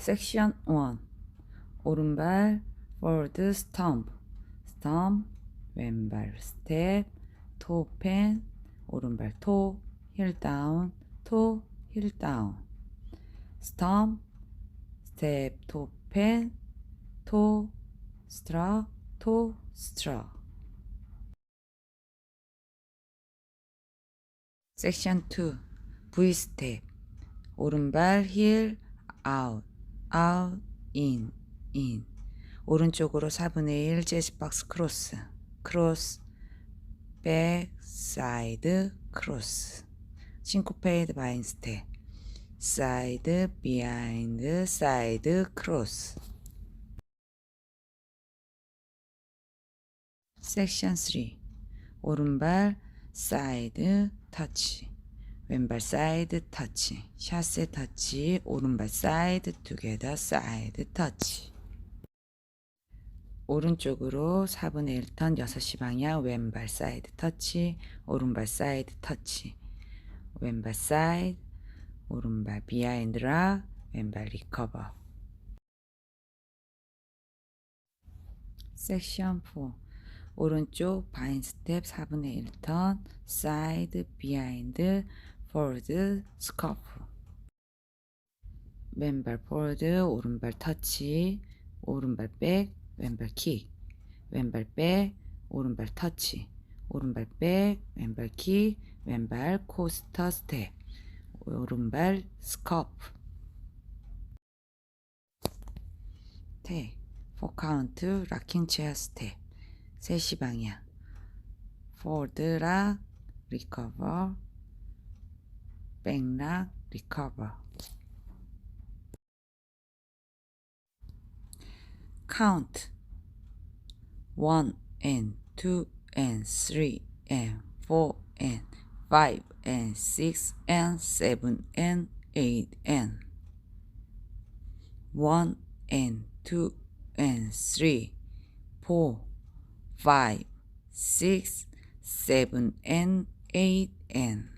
섹션 1 오른발 forward stomp stomp 왼발 스텝 토펜 오른발 토힐 다운 토힐 다운 stomp 스텝 토펜 토 스트럭 토 스트럭 섹션 2 V 스텝 오른발 힐 아웃 아웃 인 인. 오른쪽으로 4분의 1 재즈 박스 크로스. 크로스 백 사이드 크로스. 싱코페이드 바인 스텝 사이드 비하인드 사이드 크로스. 섹션 3 오른발 사이드 터치 왼발 사이드 터치 샷세 터치 오른발 사이드 투게더 사이드 터치 오른쪽으로 4분의 1턴 6시 방향 왼발 사이드 터치 오른발 사이드 터치. 왼발 사이드 오른발 비하인드 락 왼발 리커버. 섹션 4 오른쪽 바인 스텝 4분의 1턴 사이드 비하인드 포워드 스커프. 왼발 포워드 오른발 터치 오른발 백 왼발 킥 왼발 백 오른발 터치. 오른발 백 왼발 킥 왼발 코스터 스텝. 오른발 스커프. 테 포카운트 락킹 체어 스텝. 3시 방향. 포워드 락 리커버 Bengna recover. Count 1 and 2 and 3 and 4 and 5 and 6 and 7 and 8 and 1 and 2 and three four five six seven and 8 and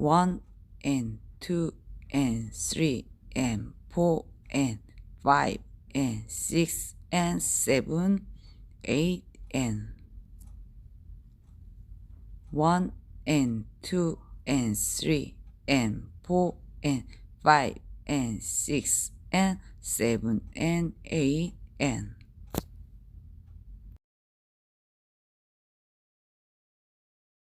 1 and 2 and 3 and 4 and 5 and 6 and 7 8 and 1 and 2 and 3 and 4 and 5 and 6 and 7 and 8 and